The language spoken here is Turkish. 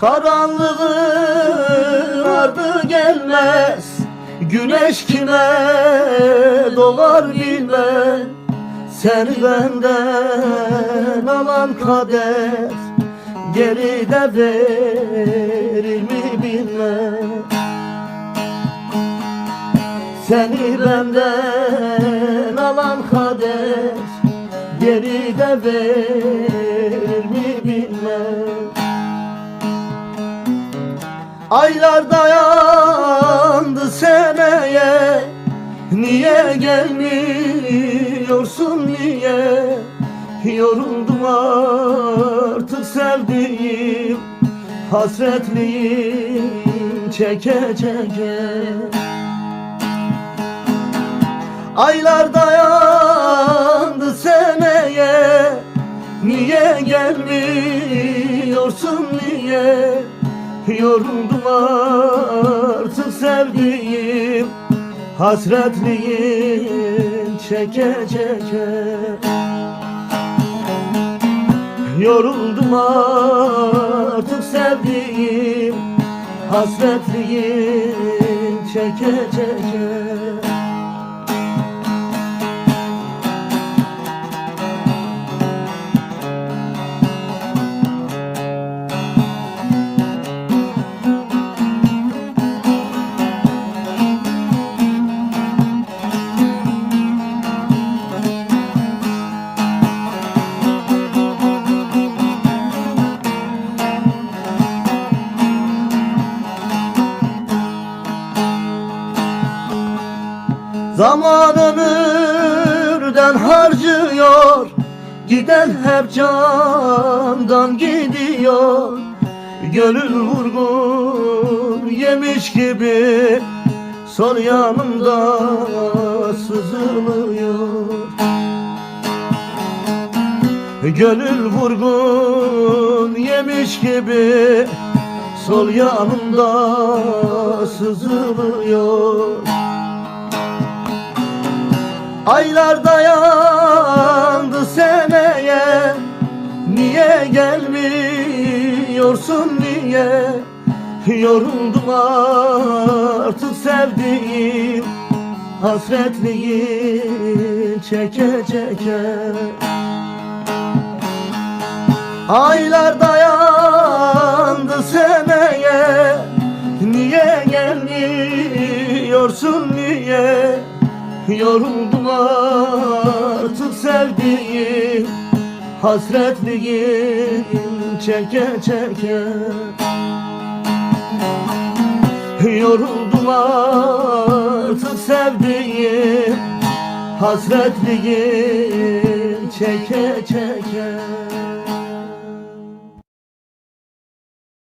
Karanlığın ardı gelmez. Güneş kime doğar bilmez. Seni benden alan kader Geride verir mi bilmez. Seni benden alan kader Geride verir mi bilmem Aylar dayandı seneye. Niye gelmiyorsun niye? Yoruldum artık sevdiğim Hasretliğim çeke çeke. Aylar dayandı seneye. Niye gelmiyorsun niye Yoruldum artık sevdiğim Hasretliğim çeke çeke. Yoruldum artık sevdiğim Hasretliğim çeke çeke Zaman ömürden harcıyor. Giden hep candan gidiyor. Gönül vurgun yemiş gibi Sol yanımda sızılıyor. Gönül vurgun yemiş gibi Sol yanımda sızılıyor Aylar dayandı seneye. Niye gelmiyorsun niye Yoruldum artık sevdiğim Hasretliğim çeke çeke. Aylar dayandı seneye. Niye gelmiyorsun Yoruldum artık sevdiğim Hasretliğim çeke çeke. Yoruldum artık sevdiğim Hasretliğim çeke çeke